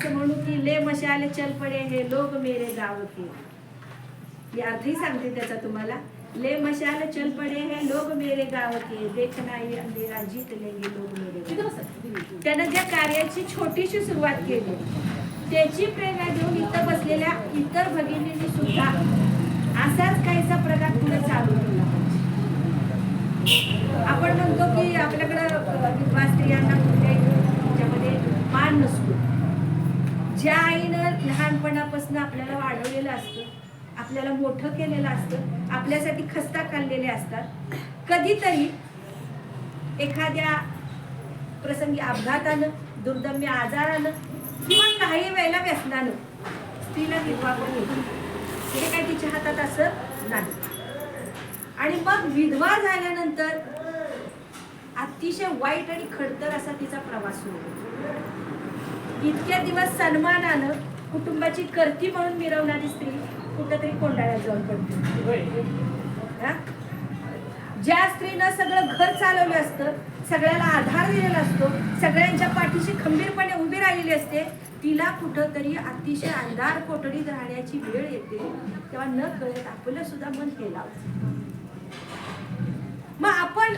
असं म्हणू की ले मशाले चल पडे हे लोग मेरे गाव के अर्थही सांगते त्याचा तुम्हाला. ले मशाल चल पडे हे लोग मेरे गाव के देखना ये अंधेरा जीत लेंगे लोग मेरे त्यानं ज्या कार्याची छोटीशी सुरुवात केली त्याची प्रेरणा घेऊन इथं बसलेल्या इतर भगिनींनी सुद्धा असाच काहीसा प्रकार पुढे चालू केला. आपण म्हणतो की आपल्याकडं विधवा स्त्रियांना कुठल्याही ह्याच्यामध्ये मान नसतो ज्या आईनं लहानपणापासून आपल्याला वाढवलेलं असतं आपल्याला मोठं केलेलं असतं आपल्यासाठी खस्ता काढलेले असतात. कधीतरी एखाद्या प्रसंगी अपघातानं दुर्दम्य आजारानं किंवा काही वेळेला व्यसनानं स्त्रीला विधवा पण हे काही तिच्या हातात असं नाही. आणि मग विधवा झाल्यानंतर अतिशय वाईट आणि खडतर असा तिचा प्रवास सुरू होतो. इतक्या दिवस सन्मानानं कुटुंबाची करती म्हणून मिरवणारी स्त्री कुठंतरी कोंडाळ्यात जाऊन पडते. ज्या स्त्रीनं सगळं घर चालवलं असतं सगळ्याला आधार दिलेला असतो सगळ्यांच्या पाठीशी खंबीरपणे उभी राहिलेली असते तिला कुठंतरी अतिशय अंधार कोठडीत राहण्याची वेळ येते तेव्हा न कळत आपलं सुद्धा मन केला मग आपण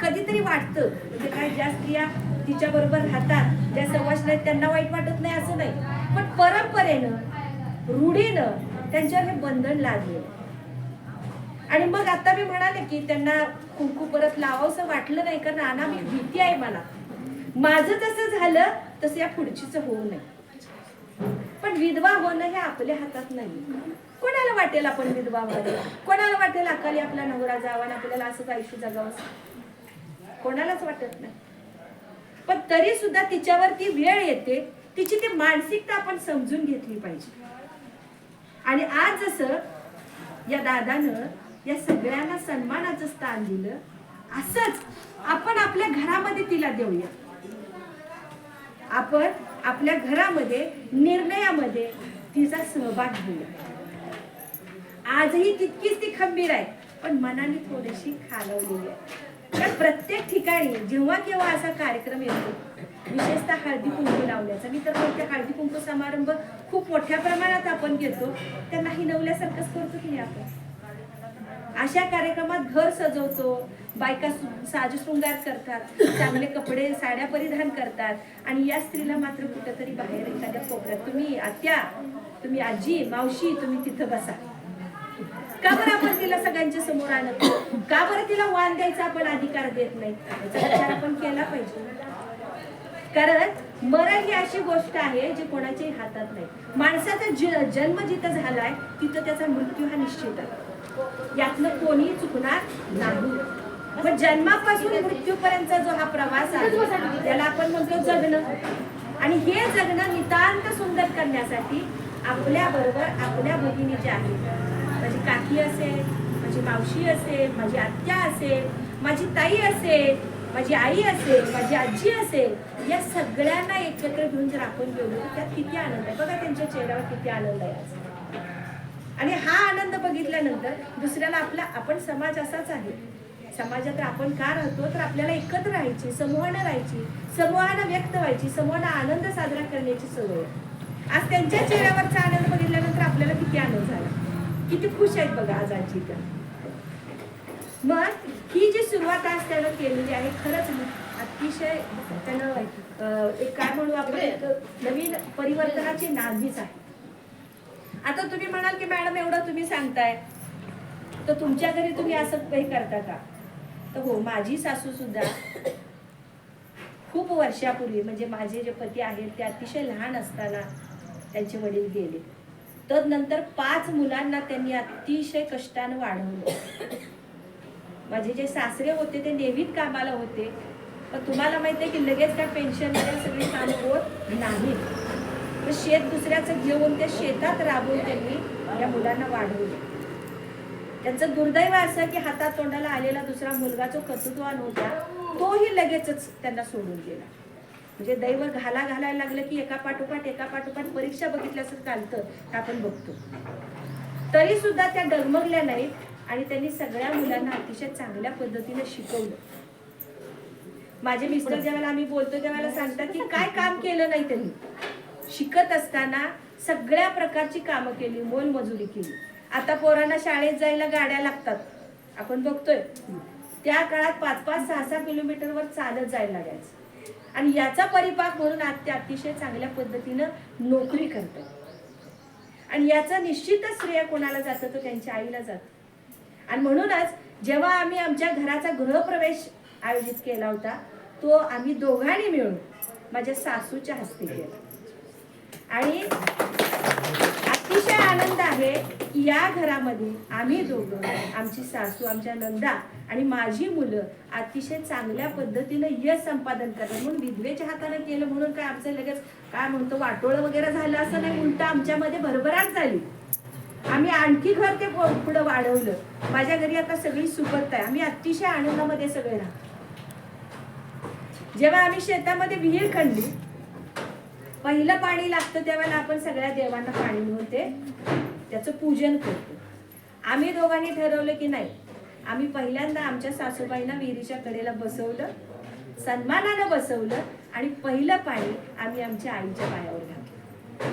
कधीतरी वाटतं म्हणजे काय ज्या स्त्रिया तिच्या बरोबर राहतात. त्या सवाश आहेत त्यांना वाईट वाटत नाही असं नाही. पण परंपरेनं रूढीनं त्यांच्यावर हे बंधन लागले आणि मग आता मी म्हणाले की त्यांना कुंकू परत लावावंसं वाटलं नाही कारण नाना मी भीती आहे मला. माझं तसं झालं तसं या पुढचीच होऊ नये. पण विधवा होणं हे आपल्या हातात नाही. कोणाला वाटेल आपण विधवा व्हावी? कोणाला वाटेल अकाली आपला नवरा जावा आणि आपल्याला असंच आयुष्य जगावं कोणालाच वाटत नाही. पण तरी सुद्धा तिच्यावर ती वेळ येते तिची ती मानसिकता आपण समजून घेतली पाहिजे. आणि आज जसं या दादानं या सगळ्यांना सन्मानाचं स्थान दिलं असंच आपण आपल्या घरामध्ये तिला देऊया. आपण आपल्या घरामध्ये निर्णयामध्ये तिचा सहभाग घेऊया. आजही तितकीच ती खंबीर आहे पण मनाने थोडीशी खालवलेली आहे. कारण प्रत्येक ठिकाणी जेव्हा केव्हा असा कार्यक्रम येतो विशेषतः हळदी कुंकू लावण्याचा मी तर म्हणते हळदी कुंकू समारंभ खूप मोठ्या प्रमाणात आपण घेतो त्यांना हिनवल्यासारखंच करतो की नाही आपण? अशा कार्यक्रमात घर सजवतो बायका साजशृंगार करतात चांगले कपडे साड्या परिधान करतात आणि या स्त्रीला मात्र कुठेतरी बाहेर एखाद्या कोपऱ्यात तुम्ही आत्या तुम्ही आजी मावशी तुम्ही तिथं बसा. का बरं? तिला सगळ्यांच्या समोर आणत का बरं तिला वाण द्यायचा आपण अधिकार देत नाही? विचार आपण केला पाहिजे. कारण मरण ही अशी गोष्ट आहे जी कोणाच्याही हातात नाही. माणसाचा ज- जन्म जिथं झालाय तिथं त्याचा मृत्यू हा निश्चित आहे. यातनं कोणी चुकणार नाही. मग जन्मापासून मृत्यूपर्यंत जो हा प्रवास आहे त्याला आपण म्हणतो जगणं. आणि हे जगणं नितांत सुंदर करण्यासाठी आपल्या बरोबर आपल्या भगिनी ज्या आहेत माझी काकी असेल माझी मावशी असेल माझी आत्या असेल माझी ताई असेल माझी आई असेल माझी आजी असेल या सगळ्यांना एकत्र घेऊन जर आपण गेलो त्यात किती आनंद आहे. बघा त्यांच्या चेहऱ्यावर किती आनंद आहे आणि हा आनंद बघितल्यानंतर दुसऱ्याला आपला आपण समाज असाच आहे. समाजात आपण का राहतो तर आपल्याला एकत्र राहायची समूहानं राहायची समूहानं व्यक्त व्हायची समूहानं आनंद साजरा करण्याची सवय आज त्यांच्या चेहऱ्यावरचा आनंद बघितल्यानंतर आपल्याला किती आनंद झाला. किती खुश आहेत बघा आज आजी तर. मग ही जी सुरुवात आज त्यानं केलेली आहे खरंच अतिशय त्यानं एक काय म्हणू आपण नवीन परिवर्तनाची नांदीच आहे. आता तुम्ही म्हणाल की मॅडम एवढं तुम्ही सांगताय. तर तुमच्या घरी तुम्ही असं हे करता का? तर हो माझी सासू सुद्धा खूप वर्षापूर्वी म्हणजे माझे जे पती आहेत ते अतिशय लहान असताना त्यांचे वडील गेले. तर नंतर पाच मुलांना त्यांनी अतिशय कष्टानं वाढवलं. माझे जे सासरे होते ते नेहमीच कामाला होते. पण तुम्हाला माहिती आहे की लगेच काय पेन्शन सगळी कामं होत नाही तर शेत दुसऱ्याचं घेऊन ते शेतात राबवून त्यांनी या मुलांना वाढवले. त्यांचं दुर्दैव असं की हातात तोंडाला आलेला दुसरा मुलगा जो कर्तृत्वान होता तोही लगेचच त्यांना सोडून गेला. म्हणजे दैव घाला घालायला लागलं की एका पाठोपाठ एका पाठोपाठ परीक्षा बघितल्याचं चालतं आपण बघतो. तरी सुद्धा त्या डगमगल्या नाहीत आणि त्यांनी सगळ्या मुलांना अतिशय चांगल्या पद्धतीने शिकवलं. माझे मिस्टर ज्यावेळेला आम्ही बोलतो त्यावेळेला सांगतात की काय काम केलं नाही त्यांनी. शिकत असताना सगळ्या प्रकारची कामं केली मोलमजुरी केली. आता पोरांना शाळेत जायला गाड्या लागतात. आपण बघतोय. त्या काळात पाच पाच सहा सहा किलोमीटरवर चालत जायला लागायचं. आणि याचा परिपाक म्हणून आज ते अतिशय चांगल्या पद्धतीनं नोकरी करतात. आणि याचा निश्चितच श्रेय कोणाला जातं? तर त्यांच्या आईला जातं. आणि म्हणूनच जेव्हा आम्ही आमच्या घराचा गृहप्रवेश आयोजित केला होता तो आम्ही दोघांनी मिळून माझ्या सासूच्या हस्ते केला. आणि अतिशय आनंद आहे की या घरामध्ये आम्ही दोघं आमची सासू आमच्या नंदा आणि माझी मुलं अतिशय चांगल्या पद्धतीनं यश संपादन करतात. म्हणून विधवेच्या हाताने केलं म्हणून काय आमचं लगेच काय म्हणतो वाटोळं वगैरे झालं असं नाही उलट आमच्यामध्ये भरभराट झाली. आम्ही आणखी घर ते पुढं वाढवलं. माझ्या घरी आता सगळी सुबत्ता आहे. आम्ही अतिशय आनंदामध्ये सगळे राहतो. जेव्हा आम्ही शेतामध्ये विहीर खणली पहिलं पाणी लागतं त्यावेळेला आपण सगळ्या देवांना पाणी मिळून ते त्याचं पूजन करतो. आम्ही दोघांनी ठरवलं की नाही आम्ही पहिल्यांदा आमच्या सासूबाईंना विहिरीच्या कडेला बसवलं सन्मानानं बसवलं आणि पहिलं पाणी आम्ही आमच्या आईच्या पायावर घातलं.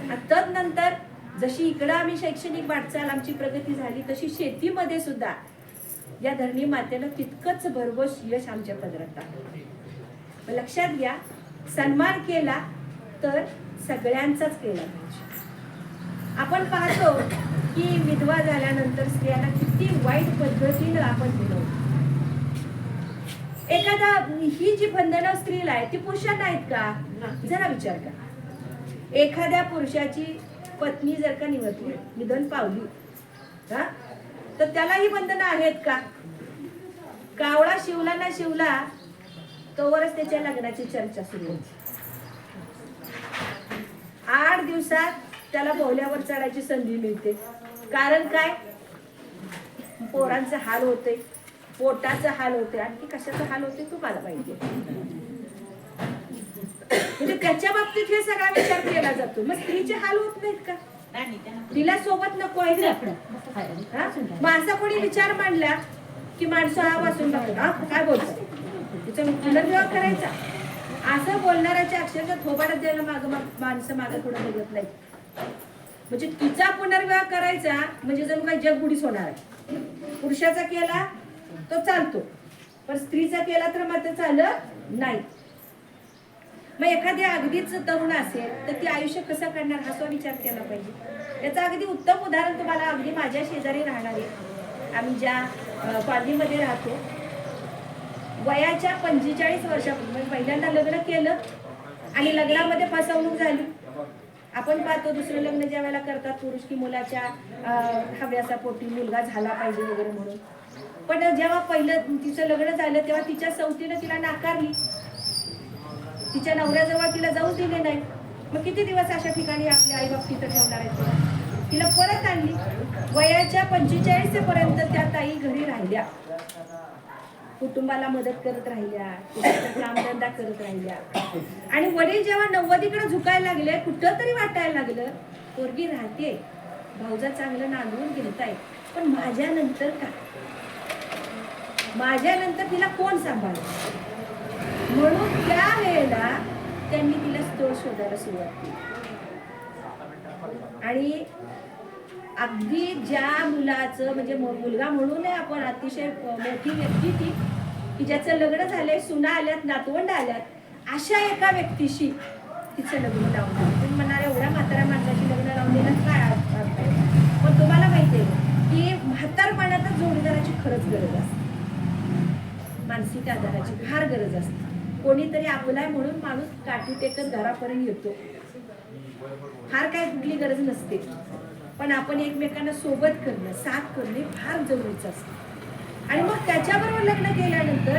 आणि तदनंतर जशी इकडं आम्ही शैक्षणिक वाटचाल आमची प्रगती झाली तशी शेतीमध्ये सुद्धा या धरणी मातेनं तितकंच भरघोस यश आमच्या पदरात लक्षात घ्या सन्मान केला तर सगळ्यांचाच केला पाहिजे. आपण पाहतो की विधवा झाल्यानंतर स्त्रियांना किती वाईट पद्धतीनं आपण दिलं एखादा ही जी बंधनं स्त्रीला आहे ती पुरुषांना आहेत का? जरा विचार करा. एखाद्या पुरुषाची पत्नी जर का निवडली निधन पावली हा? तर त्याला ही बंधनं आहेत का? कावळा शिवला ना शिवला तोवरच त्याच्या लग्नाची चर्चा सुरू होती. आठ दिवसात त्याला भोवल्यावर चढायची संधी मिळते. कारण काय? पोरांचा हाल होते पोटाचा हाल होते आणखी कशाचा हाल होते तुम्हाला माहिती म्हणजे त्याच्या बाबतीत हे सगळा विचार केला जातो. मग स्त्रीचे हाल होत नाहीत का? तिला सोबत नको आहे माणसा कोणी विचार मांडला की माणसं हा? वाचून काय बोलतो तिचा पुनर्विवाह करायचा. असं बोलणाऱ्याच्या अक्षरशः थोबाडत द्यायला माग माणसं मागे पुढे बघत नाही म्हणजे तिचा पुनर्विवाह करायचा म्हणजे जणू काही जग उडीच होणार आहे. पुरुषाचा केला तो चालतो. पण स्त्रीचा केला तर मात्र चालत नाही. मग एखादी अगदीच तरुण असेल तर ती आयुष्य कसं करणार हा विचार केला पाहिजे. याचं अगदी उत्तम उदाहरण तुम्हाला अगदी माझ्या शेजारी राहणारे आम्ही ज्या कॉलनीमध्ये राहतो वयाच्या पंचेचाळीस वर्षापूर्वी म्हणजे पहिल्यांदा लग्न केलं आणि लग्नामध्ये फसवणूक झाली. आपण पाहतो दुसरं लग्न ज्या वेळेला करतात पुरुष की मुलाच्या हव्यासापोटी हव्यासा पोटी मुलगा झाला पाहिजे वगैरे म्हणून. पण जेव्हा पहिलं तिचं लग्न झालं तेव्हा तिच्या सवतीनं तिला नाकारली. तिच्या नवऱ्याजवळ तिला जाऊ दिले नाही. मग किती दिवस अशा ठिकाणी आपले आई बाप तिथं ठेवणार आहेत तिला? तिला परत आणली. वयाच्या पंचेचाळीस पर्यंत त्या ताई घरी राहिल्या. कुटुंबाला मदत करत राहिल्या कुटुंबाचा कामधंदा करत राहिल्या. आणि वडील जेव्हा नव्वदीकडे झुकायला लागले कुठं तरी वाटायला लागलं पोरगी राहते. भाऊजा चांगलं नांदवून घेताय पण माझ्यानंतर का माझ्यानंतर तिला कोण सांभाळ म्हणून त्या वेळेला त्यांनी तिला स्थळ शोधायला सुरुवात केली. आणि अगदी ज्या मुलाचं म्हणजे मुलगा म्हणून आपण अतिशय मोठी व्यक्ती ती की ज्याचं लग्न झालंय सुना आल्यात नातवंड आल्यात अशा एका व्यक्तीशी तिचं लग्न लावून दिलं. तुम्ही एवढ्या म्हाताऱ्या माणसाची लग्न लावून काय अर्थ पण तुम्हाला माहिती आहे की म्हातारपणातच जोडीदाराची खरंच गरज असते. मानसिक आधाराची फार गरज असते. कोणीतरी आपलाय म्हणून माणूस काठी टेकत घरापर्यंत येतो. फार काय कुठली गरज नसते. पण आपण एकमेकांना सोबत करणं साथ करणे फार जरुरीचं असतं. आणि मग त्याच्याबरोबर लग्न केल्यानंतर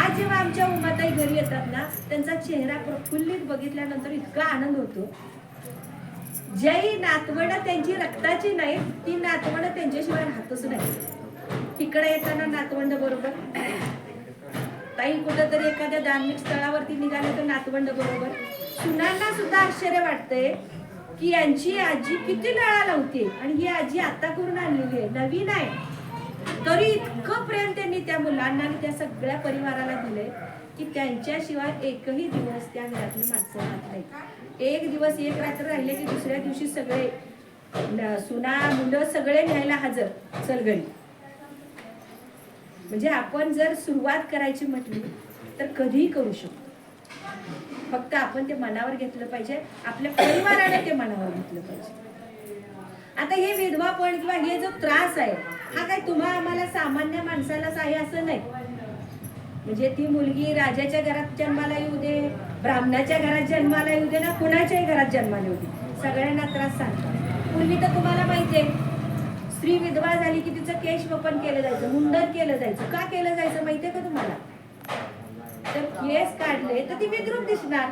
आज जेव्हा आमच्या उमाताई घरी येतात ना त्यांचा चेहरा प्रफुल्लित बघितल्यानंतर इतका आनंद होतो. ज्याही नातवंड त्यांची रक्ताची नाही ती नातवंड त्यांच्याशिवाय राहतच नाही. तिकडे येताना नातवंड बरोबर. ताई कुठंतरी एखाद्या धार्मिक स्थळावरती निघाले तर नातवंड बरोबर. सुनांना सुद्धा आश्चर्य वाटतंय की यांची आजी किती लळा लावते आणि ही आजी आता करून आणलेली आहे. नवीन आहे. तरी इतकं प्रेम त्यांनी त्या मुलांना आणि त्या सगळ्या परिवाराला दिलंय की त्यांच्याशिवाय एकही दिवस त्या घरातली माणसं राहत नाही एक दिवस एक रात्र राहिले की दुसऱ्या दिवशी सगळे सुना मुलं सगळे न्यायला हजर चल म्हणजे आपण जर सुरुवात करायची म्हटली तर कधीही करू शकतो. फक्त आपण ते मनावर घेतलं पाहिजे आपल्या परिवाराने ते मनावर घेतलं पाहिजे. आता हे विधवापण किंवा हे जो त्रास आहे हा काय तुम्हा आम्हाला सामान्य माणसालाच आहे असं नाही. म्हणजे ती मुलगी राजाच्या घरात जन्माला येऊ दे ब्राह्मणाच्या घरात जन्माला येऊ दे ना कुणाच्याही घरात जन्माला येऊ दे. सगळ्यांना त्रास सांगतात. पूर्वी तर तुम्हाला माहितीये स्त्री विधवा झाली की तिचं केश वपन केलं जायचं मुंडन केलं जायचं. का केलं जायचं माहितीये का तुम्हाला? तर केस काढले तर ती विद्रूप दिसणार.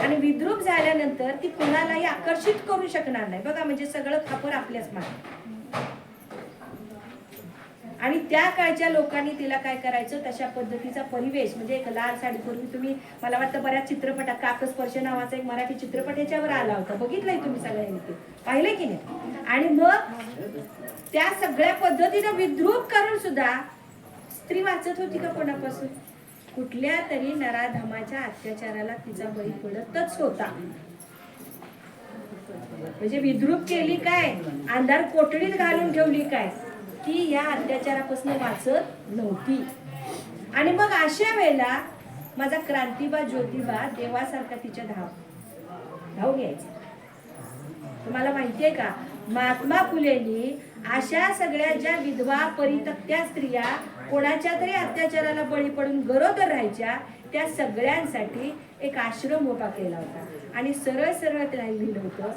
आणि विद्रूप झाल्यानंतर ती कुणालाही आकर्षित करू शकणार नाही. बघा म्हणजे सगळं खापर आपल्याच मागे. आणि त्या काळच्या लोकांनी तिला काय करायचं? तशा पद्धतीचा परिवेश म्हणजे एक लाल साडी पूर्वी तुम्ही मला वाटतं बऱ्याच चित्रपटात काकस्पर्श नावाचा एक मराठी चित्रपट याच्यावर आला होता. बघितलंय तुम्ही सगळ्यांनी ते. पाहिलंय की नाही? आणि मग त्या सगळ्या पद्धतीनं विद्रूप करून सुद्धा स्त्री वाचत होती का कोणापासून? कुठल्या तरी नराधमाच्या अत्याचाराला तिचा बळी पडतच होता. म्हणजे विद्रूप केली काय? अंधार कोठडीत घालून ठेवली काय? ती या अत्याचारापासून वाचत नव्हती. आणि मग अशा वेळेला माझा क्रांतिबा ज्योतिबा देवासारखा तिच्या धाव धाव घ्यायचा. तुम्हाला माहितीये का? महात्मा फुलेंनी अशा सगळ्या ज्या विधवा परितक्त्या स्त्रिया कोणाच्या तरी अत्याचाराला बळी पडून गरोदर राहायच्या त्या सगळ्यांसाठी एक आश्रम उभा केला होता. आणि सरळ सरळ त्याला लिहिलं होतं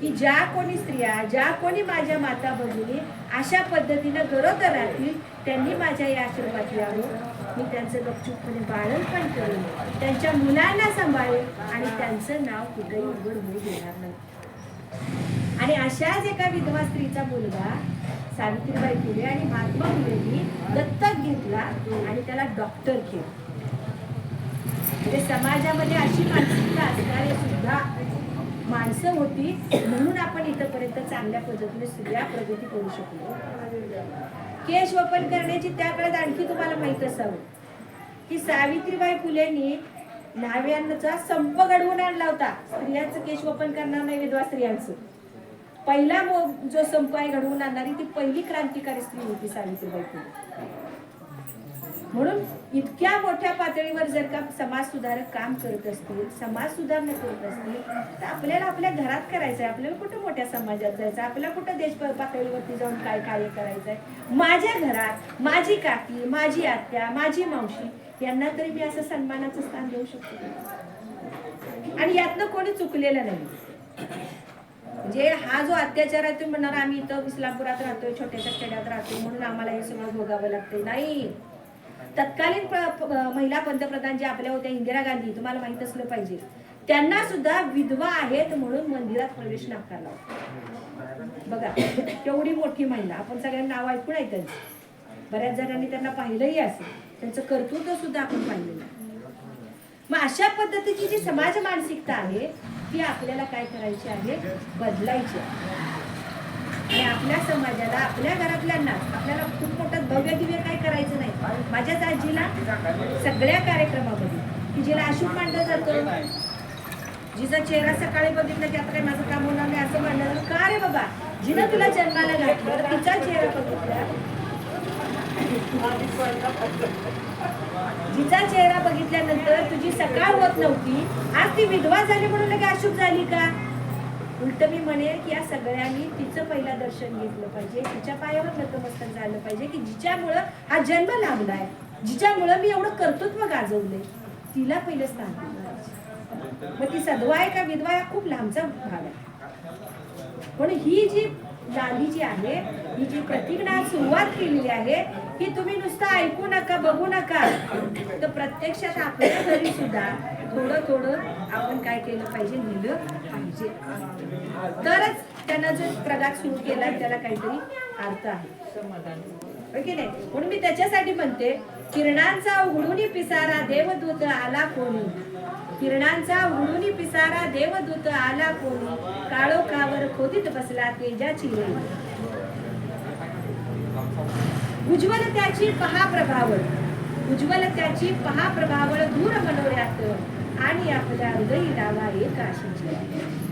की ज्या कोणी स्त्रिया ज्या कोणी माझ्या माता भगिनी अशा पद्धतीनं गरोदर राहतील त्यांनी माझ्या या आश्रमात यावं. मी त्यांचं गपचूपपणे बाळणपण करेन. त्यांच्या मुलांना सांभाळेन आणि त्यांचं नाव कुठेही उघड होऊ देणार नाही. आणि अशाच एका विधवा स्त्रीचा मुलगा सावित्रीबाई फुले आणि महात्मा फुलेंनी दत्तक घेतला आणि त्याला डॉक्टर केलं. म्हणजे समाजामध्ये अशी मानसिकता असणारे सुद्धा माणसं होती म्हणून आपण इथपर्यंत चांगल्या पद्धतीने स्त्रिया प्रगती करू शकलो. केश वपन करण्याची त्या काळात आणखी तुम्हाला माहीत असावं. की सावित्रीबाई फुलेंनी न्हाव्यांचा संप घडवून आणला होता. स्त्रियांचं केश वपन करणार नाही विधवा स्त्रियांचं. पहिला मो- जो संप आहे घडवून आणणारी ती पहिली क्रांतिकारी स्त्री होती सावित्रीबाई फुले. म्हणून इतक्या मोठ्या पातळीवर जर का समाज सुधारक काम करत असतील समाज सुधारणा करत असतील तर आपल्याला आपल्या घरात करायचं आहे आपल्याला कुठं मोठ्या समाजात जायचं आहे आपल्याला कुठं देश पातळीवरती जाऊन काय कार्य करायचं आहे माझ्या घरात माझी काकी माझी आत्या माझी मावशी यांना तरी मी असं सन्मानाचं स्थान देऊ शकतो आणि यातनं कोणी चुकलेलं नाही. म्हणजे हा जो अत्याचार आहे तुम्ही म्हणणार आम्ही इथं इस्लामपुरात राहतोय छोट्याशा खेड्यात राहतोय म्हणून आम्हाला हे सगळं भोगावं लागतंय. नाही. तत्कालीन प- महिला पंतप्रधान ज्या आपल्या होत्या इंदिरा गांधी तुम्हाला माहीत असलं पाहिजे. त्यांना सुद्धा विधवा आहेत म्हणून मंदिरात प्रवेश नाकारला बघा केवढी मोठी महिला आपण सगळ्यांना नाव ऐकून आहे त्यांचं. बऱ्याच जणांनी त्यांना पाहिलंही असेल. त्यांचं कर्तृत्व सुद्धा आपण पाहिलेलं मग अशा पद्धतीची जी समाज मानसिकता आहे ती आपल्याला काय करायची आहे? बदलायची आहे. आणि आपल्या समाजाला आपल्या घरातल्यांना आपल्याला खूप मोठं भव्य दिव्य काय करायचं नाही. माझ्याच आजीला सगळ्या कार्यक्रमामध्ये की जिला अशुभ मांडलं जातं जिचा चेहरा सकाळी बघितला की आता काही माझं काम होणार नाही असं म्हणलं जातं. का रे बाबा? जिनं तुला जन्माला घातलं तिचा चेहरा बघितला. जिचा चेहरा बघितल्यानंतर तुझी सकाळ होत नव्हती. आज ती विधवा झाली म्हणून लगे अशुभ झाली का? उलट मी म्हणेल की या सगळ्यांनी तिचं पहिलं दर्शन घेतलं पाहिजे तिच्या पायावर नतमस्तक झालं पाहिजे की जिच्यामुळं हा जन्म लाभलाय जिच्यामुळं मी एवढं कर्तृत्व गाजवलंय तिला पहिलं स्थान दिलं मग ती सधवा आहे का विधवा हा खूप लांबचा भाग आहे. पण ही जी गांधी जी आहे ही जी प्रतिज्ञा सुरुवात केलेली आहे ही तुम्ही नुसतं ऐकू नका बघू नका. तर प्रत्यक्षात आपल्या घरी सुद्धा थोडं थोडं आपण काय केलं पाहिजे लिहिलं पाहिजे. तरच त्यांना जो प्रघात सुरू केला त्याला काहीतरी अर्थ आहे. समाधान ओके नाही? म्हणून मी त्याच्यासाठी म्हणते किरणांचा उघडून पिसारा देवदूत आला कोणी? किरणांचा उघडून पिसारा देवदूत आला कोणी? काळोखावर खोदीत बसला तेजाची उज्ज्वल त्याची पहा प्रभावळ उज्ज्वल त्याची पहा प्रभावळ दूर मनोऱ्यात. आणि आपल्या हृदयी लावा एक आशीर्वाद